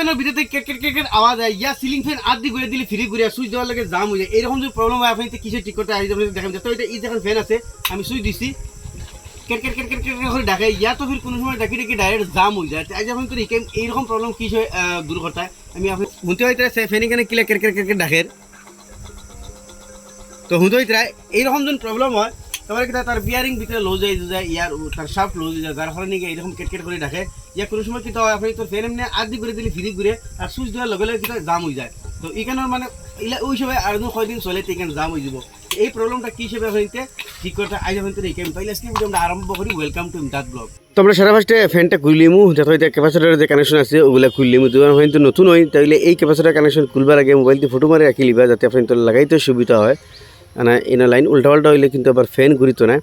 ফ্যানের ভিতরে কেট কেট কেট আওয়াজ হয় ইয়া সিলিং ফ্যান আদি ঘুরে দিলে ফ্রি ঘুরে সুইচ দেওয়ার লাগে জাম হয়ে যায়। এরকম যদি প্রবলেম হয় আপনি কিসের ঠিক করতে আসবেন দেখেন তো এটা এই দেখেন ফ্যান আছে, আমি সুইচ দিছি। কেট কেট কেট কেট কেট করে ডাকে। ইয়া তো ফির কোনো সময় ডাকি ডাকি ডাইরেক্ট জাম হয়ে যায়। আজ আপনি তো এইরকম প্রবলেম কি হয় দূর করতে আমি আপনি শুনতে হইতে ফ্যান এখানে কিলা কেট কেট কেট ডাকের। তো হুঁতো ইতরা এইরকম যখন প্রবলেম হয় তারপরে কি তার বিয়ারিং ভিতরে লুজ হয়ে যায়, ইয়ার তার শাফট লুজ হয়ে যায়। যার কারণে কি এরকম কেট কেট করে রাখে। ইয়া কোনো সময় কি হয়, আপনি তোর ফ্যান এমনি আদি করে দিলে, ফ্রি ঘুরে আর সুইচ দেওয়ার লগে লগে কিটা জাম হয়ে যায়। তো এখানে মানে ইলা ওই হিসাবে আর কয়দিন চলে তো এখানে জাম হয়ে যাব। এই প্রবলেমটা কি হিসেবে হইতে ঠিক করতে আজ হইতে এই কেম তাইলে আজকে আমরা আরম্ভ করি। ওয়েলকাম টু ইমদাদ ব্লগ তোমরা সারা ফার্স্টে ফ্যানটা খুললিমু দেখো এটা ক্যাপাসিটারের যে কানেকশন আছে, ওগুলা খুললিমু তোমার হয়তো নতুন হয়, তাইলে এই ক্যাপাসিটার কানেকশন খুলবার আগে মোবাইল দিয়ে ফটো মারে রাখি লিবা, যাতে আপনার লাগাইতে সুবিধা হয়। না এনা লাইন উল্টা পাল্টা হইলে কিন্তু আবার ফ্যান ঘুরিত না।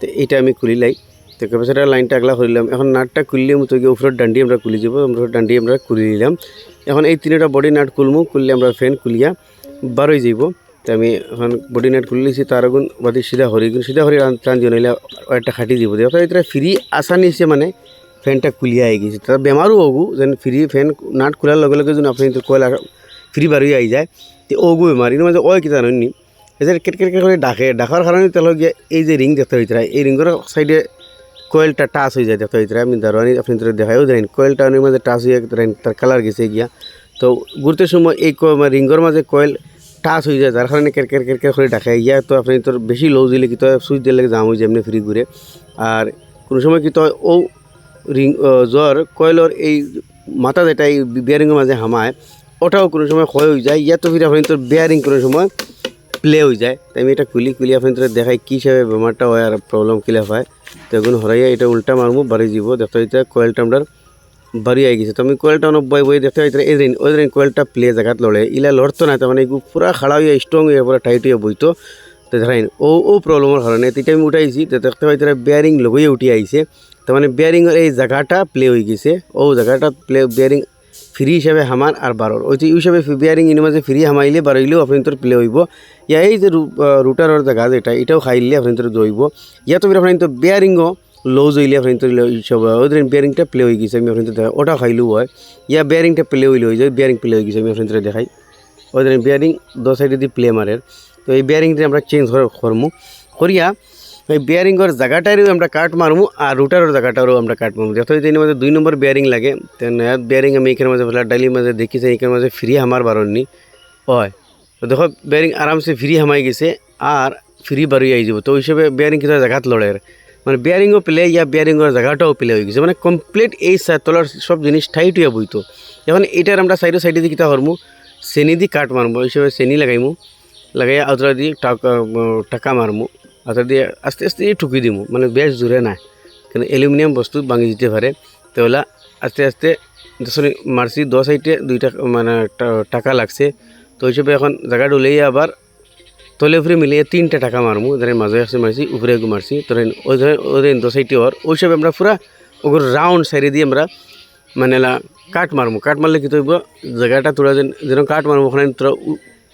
তো এইটা আমি খুলি লাই। তো ক্যাপাসিটার লাইনটা আগলা খুলিলাম। এখন নাটটা খুললে মতো গিয়ে উপরের ডান্ডি আমরা খুলি যাব আমরা ডান্ডি আমরা খুলি নিলাম। এখন এই তিনটা বডি নাট খুলমু, খুললে আমরা ফ্যান খুলিয়া বারোই যাইব। তো আমি এখন বডি নাট খুলে লিছি তার আগুন বাদি সিধা হরি কিন্তু সিধা হরি টান দিয়ে নইলে একটা খাটি দিব দিয়ে অর্থাৎ এটা ফ্রি আসানি হিসেবে মানে ফ্যানটা খুলিয়া আই গেছে। তার বেমারও হগু, যেন ফ্রি ফ্যান নাট খোলার লগে লগে যেন আপনি কয়লা ফ্রি বারোই আই যায়। তো ওগু বেমার। এর মাঝে ওই কিতা ননি এদের কেট কেট করে ডাকে। ডাকার কারণে তেল গিয়ে এই যে রিং দেখতে হইতে এই রিংয়ের সাইডে কয়েলটা টাচ হয়ে যায় দেখতে হইতে আমি দারোয়ানি আপনি দেখাইও দেন কয়েলটা অনেক মাঝে টাচ হয়ে তার কালার গেছে গিয়া। তো ঘুরতে সময় এই রিঙ্গর মাঝে কয়েল টাচ হয়ে যায়, যার কারণে কের কের কের কের ডাকায় ইয়া তো আপনি তোর বেশি লো দিলে কি তো সুইচ দিলে জাম হয়ে যায় এমনি ফ্রি ঘুরে। আর কোনো সময় কি তো ও রিং জ্বর কয়েলর এই মাথা যেটা এই বিয়ারিংয়ের মাঝে হামায়, ওটাও কোনো সময় ক্ষয় হয়ে যায়। ইয়া তো ফির আপনি তোর বিয়ারিং কোনো সময় প্লে হয়ে যায়। তাই আমি এটা খুলি খুলি আপনি তোরা দেখাই কী হিসাবে বেমারটা হয় আর প্রবলেম কিলা হয়। তো এখন হরাইয়া এটা উল্টা মারমু বাড়ি যাব দেখতে হইতে কয়েলটা আমরা বাড়ি আই গেছে। তো আমি কয়েলটা অনেক বই বই দেখতে হইতে এই দিন ওই দিন কয়েলটা প্লে জায়গাত লড়ে। ইলা লড়তো না, তার মানে এগু পুরা খাড়া হইয়া স্ট্রং হইয়া পুরা টাইট হইয়া বইতো। তো ধরাইন ও ও প্রবলেমের কারণে তিটা আমি উঠাইছি তো দেখতে হইতে বেয়ারিং লগইয়া উঠি আইছে তার মানে বেয়ারিংয়ের এই জায়গাটা প্লে হয়ে গেছে। ও জায়গাটা প্লে বেয়ারিং ফ্রি হিসাবে হামার আর বারোর। ওই হিসাবে বিয়ারিং ইনি মাঝে ফ্রি হামাইলে বারইলেও আপনি তোর প্লে হইব। ইয়া এই যে রুটারের জায়গা যেটা এটাও খাইলে আপনি তোর দইব ইয়া তো আপনি তো বেয়ারিংও লুজ হইলে আপনি তো সব ওদের বেয়ারিংটা প্লে হয়ে গেছে, আমি আপনি তো দেখাই ওটা খাইলেও হয়। ইয়া বেয়ারিংটা প্লে হইলে হয়ে যায় বেয়ারিং প্লে হয়ে গেছে, আমি আপনি তোর দেখাই ওদের বেয়ারিং দশ সাইডে দিয়ে প্লে মারের। তো এই বেয়ারিংটা আমরা চেঞ্জ করমু। করিয়া এই বেয়ারিংয়ের জায়গাটারও আমরা কাট মারমু আর রুটারের জায়গাটারও আমরা কাট মারমু যত দিন মাঝে দুই নম্বর বেয়ারিং লাগে তো নয়া বেয়ারিং আমি এখানে মাঝে ফেলা ডালি মাঝে দেখিছে এখানে মাঝে ফ্রি হামার বারণনি হয়। দেখো বেয়ারিং আরামসে ফ্রি হামাই গেছে আর ফ্রি বারোই আই যাব। তো ওই হিসাবে বেয়ারিং কিছু জায়গাত লড়ে মানে বেয়ারিংও প্লে ইয়া বেয়ারিংয়ের জায়গাটাও প্লে হয়ে গেছে। মানে কমপ্লিট এই তলার সব জিনিস টাইট হয়ে বইতো এখন এটার আমরা সাইডে সাইডে দিয়ে কিতা করমু চেনি দিয়ে কাট ওই হিসাবে চেনি লাগাইমু লাগাই আউতরা দিয়ে টাকা টাকা মারমু আউতরা দিয়ে আস্তে আস্তে ঠুকি দিমু মানে বেশ জোরে না কিন্তু অ্যালুমিনিয়াম বস্তু ভাঙি দিতে পারে। তো ওলা আস্তে আস্তে যখন মারছি, দশ সাইডে দুইটা মানে টাকা লাগছে। তো হিসেবে এখন জায়গাটা উলিয়ে আবার তলে উপরে মিলিয়ে তিনটা টাকা মারমু, ধরেন মাঝে আসে মারছি, উপরে মারছি। ধরেন ওই ধরেন ওদের দশ সাইডে ওর, ওই হিসাবে আমরা পুরা ওগুলো রাউন্ড সাইডে দিয়ে আমরা মানে কাট মারমু। কাট মারলে কি তৈব জায়গাটা তোরা যেন যেন কাট মারমু, ওখানে তোরা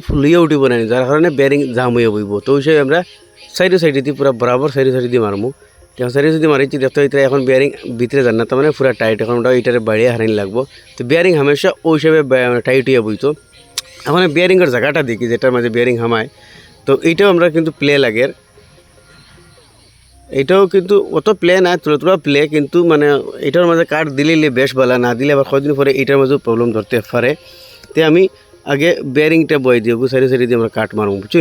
ফুলিয়ে উঠিব না, যার কারণে বেয়ারিং জাম হয়ে বইব। তো ওই হিসাবে আমরা সাইডে সাইডে দিয়ে পুরা বরাবর সাইডে সাইডে দিয়ে মারমু। যখন সাইডে যদি মারিছি দেখতে হইতে এখন বেয়ারিং ভিতরে যান না তার মানে পুরা টাইট এখন ওটা এটারে বাড়িয়ে হারানি লাগবো। তো বেয়ারিং হামেশা ওই হিসাবে টাইট হয়ে বইতো এখন বেয়ারিংয়ের জায়গাটা দেখি যেটার মাঝে বেয়ারিং হামায়। তো এইটাও আমরা কিন্তু প্লে লাগে। এটাও কিন্তু অত প্লে না তুলা তুলা প্লে কিন্তু মানে এটার মাঝে কাঠ দিলে বেশ ভালো না দিলে আবার কদিন পরে এটার মাঝেও প্রবলেম ধরতে পারে তে আমি আগে বেয়ারিংটা বই দিই সারি সারি দিয়ে আমরা কাঠ মারবো বুঝছি?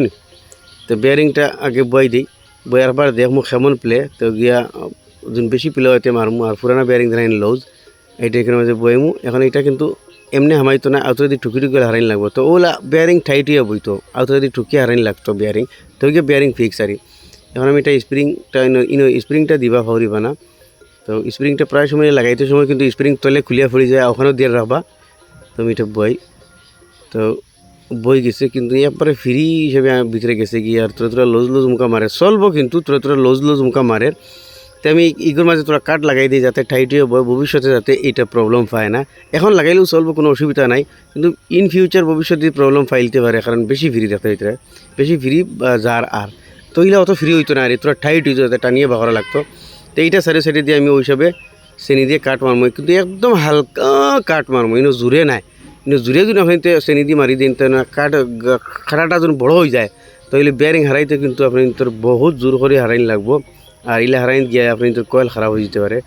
তো বেয়ারিংটা আগে বই দিই। বইয়ার পর দেখব কেমন প্লে তো গিয়া, যোন বেশি প্লে হইতে মারমু, আর পুরানা বেয়ারিং ধরেন লউজ এইটা এখানে মাঝে বইমু। এখন এটা কিন্তু এমনি হামাইতো না, আউতরে দিয়ে ঠুকি ঠুকি হারাইন লাগবো। তো ওলা বেয়ারিং টাইট হয়ে বইতো, আউতরে দিয়ে ঠুকি হারাইন লাগতো বেয়ারিং তো গিয়ে বেয়ারিং ফিক্স আরি। এখন আমি এটা স্প্রিংটা ইনো স্প্রিংটা দিবা ফাউরিবা না তো স্প্রিংটা প্রায় সময় লাগাইতে সময় কিন্তু স্প্রিং তলে খুলিয়া ফুলি যায়, ওখানেও দিয়ে রাখবা তো আমি এটা বই, তো বই গেছে, কিন্তু একবারে ফ্রি হিসেবে ভিতরে গেছে কি আর তোরা তোরা লোজ লোজ মুখা মারে চলবো কিন্তু তোরা তোরা লোজ লোজ মুখা মারে তো আমি ইগোর মাঝে তোরা কাঠ লাগাই দিই যাতে টাইট হয়ে বয় ভবিষ্যতে যাতে এটা প্রবলেম পায় না। এখন লাগাইলেও চলবো কোনো অসুবিধা নাই, কিন্তু ইন ফিউচার ভবিষ্যতে প্রবলেম ফাইলতে পারে কারণ বেশি ফ্রি দেখতে হইতে। বেশি ফ্রি যার আর তো এইগুলা অত ফ্রি হইতো না আর তোরা টাইট হইতো যাতে টানিয়ে বাহরা লাগতো। তো এইটা সাইডে সাইডে দিয়ে আমি ওই হিসাবে চেনি দিয়ে কাট মারমো কিন্তু একদম হালকা কাট মারমো ইনো জোরে নাই। কিন্তু জোরে যদি আপনি তে চেনি দিয়ে মারি দিন তাহলে কাঠ খাটাটা যখন বড় হয়ে যায় তাহলে বেয়ারিং হারাইতে কিন্তু আপনি তোর বহুত জোর করে হারাইন লাগবো। আর ইলে হারাইন গিয়ে আপনি তোর কয়েল খারাপ হয়ে যেতে পারে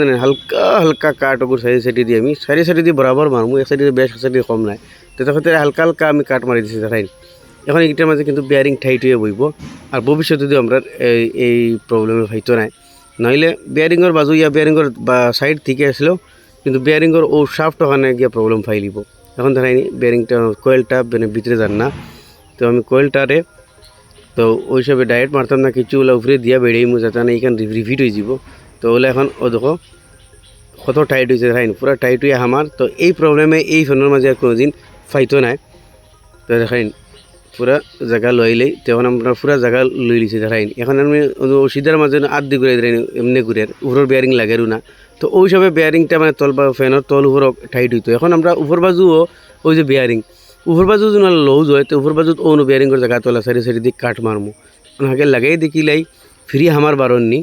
জানেন হালকা হালকা কাঠ ওপর সাইড সাইডে দিয়ে আমি সাইডে সাইডে দিয়ে বরাবর মারমু এক সাইডে বেশ এক সাইডে কম নাই। তো হালকা হালকা আমি কাঠ মারি দিচ্ছি দেখাইন এখন এইটার মাঝে কিন্তু বেয়ারিং টাইট হয়ে বইব আর ভবিষ্যতে যদি আমরা এই এই প্রবলেমে হয়তো নাই। নইলে বেয়ারিংয়ের বাজু ইয়া বেয়ারিংয়ের সাইড থেকে আসলেও কিন্তু বেয়ারিংয়ের ও শাফট ওখানে গিয়ে প্রবলেম ফাইলিব এখন দেখাইনি বেয়ারিংটা কয়েলটা মানে ভিতরে যান না। তো আমি কয়েলটারে তো ওই হিসাবে ডাইরেক্ট মারতাম না, কিছু ওলা উপরে দিয়া বেড়েই মু যাতে না এখানে রিপিট হয়ে যাব। তো ওলা এখন, ও দেখো, কত টাইট হয়েছে দেখাইন পুরো টাইট হয়ে আমার তো এই প্রবলেমে এই ফোনের মাঝে আর কোনোদিন ফাইতো নাই। তো দেখাইন পুরা জায়গা লইলেই তখন আমরা পুরা জায়গা লই লিছি এখন আমি ওষুধের মাঝে আদি ঘুরে দিলেন এমনি ঘুরে উপরের বেয়ারিং লাগেরও না। তো ওই হিসাবে বেয়ারিংটা মানে তল ফ্যানের তল উপর টাইট হইতো এখন আমরা উপর বাজুও, ওই যে বেয়ারিং উপর বাজু যদি লউজ হয় তো উপর বাজুত অন্য বেয়ারিংয়ের জায়গা তোলা সারি সারি দিয়ে কাঠ মারমু হাকে লাগাই দেখিলাই ফ্রি হামার বারণ নি।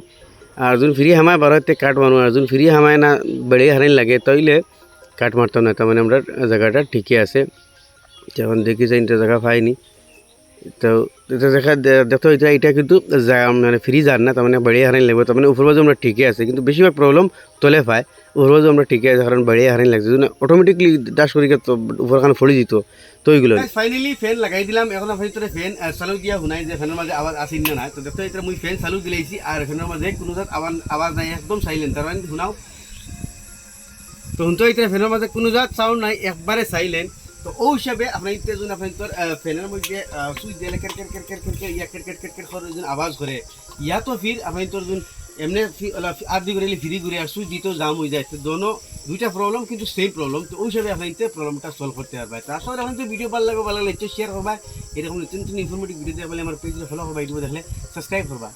আর যোন ফ্রি হামায় বারোতে কাঠ মারু আর যোন ফ্রি হামায় না বেড়ে হারাইন লাগে, তাইলে কাঠ মারতাম না তার মানে আমরা জায়গাটা ঠিকই আছে। যখন দেখি এটা জায়গা পাইনি তো এটা দেখা দে- দেখো, এটা এটা কিন্তু মানে ফ্রি যার না, তার মানে বেড়িয়ে হারাইন লাগবে। তার মানে উপর বাজু আমরা ঠিকই আছে, কিন্তু বেশিরভাগ প্রবলেম তলে পায়। উপর বাজু আমরা ঠিকই আছে, কারণ বেড়িয়ে হারাইন লাগছে। যদি অটোমেটিকলি দাস করি উপরখানে ফড়ি দিত, তো ওইগুলো ফাইনালি ফ্যান লাগাই দিলাম। এখন আপনার ফ্যান চালু দিয়া শুনাই যে ফ্যানের মাঝে আওয়াজ আসেন না নাই। তো দেখো এটা মুই ফ্যান চালু দিলাইছি আর ফ্যানের মাঝে কোনো জাত আওয়াজ আওয়াজ নাই, একদম সাইলেন্ট তার মানে শুনাও। তো শুনতো এটা ফ্যানের মাঝে কোনো জাত সাউন্ড নাই একবারে সাইলেন্ট তো ও হিসাবে আপনার ইতে যখন ফ্যানের মধ্যে সুইচ দিলে কের কের কের কের ইয়া কের আওয়াজ করে। ইয়া তো ফির তোর এমনি করে ফ্রি করে আর সুইচ দিতেও জাম হয়ে যায়। তো দোনো, দুইটা প্রবলেম কিন্তু সেম প্রবলেম তো ওই হিসাবে আপনার ইতে প্রবলেমটা সলভ করতে পারবে। তার সাথে এখন তো ভিডিও ভালো লাগবে, ভালো লাগলে শেয়ার করবা। এরকম নতুন নতুন ইনফরমেটিভ ভিডিও দেখলে আমার পেজে ফলো করবা ইউটিউবে দেখলে সাবস্ক্রাইব করবা।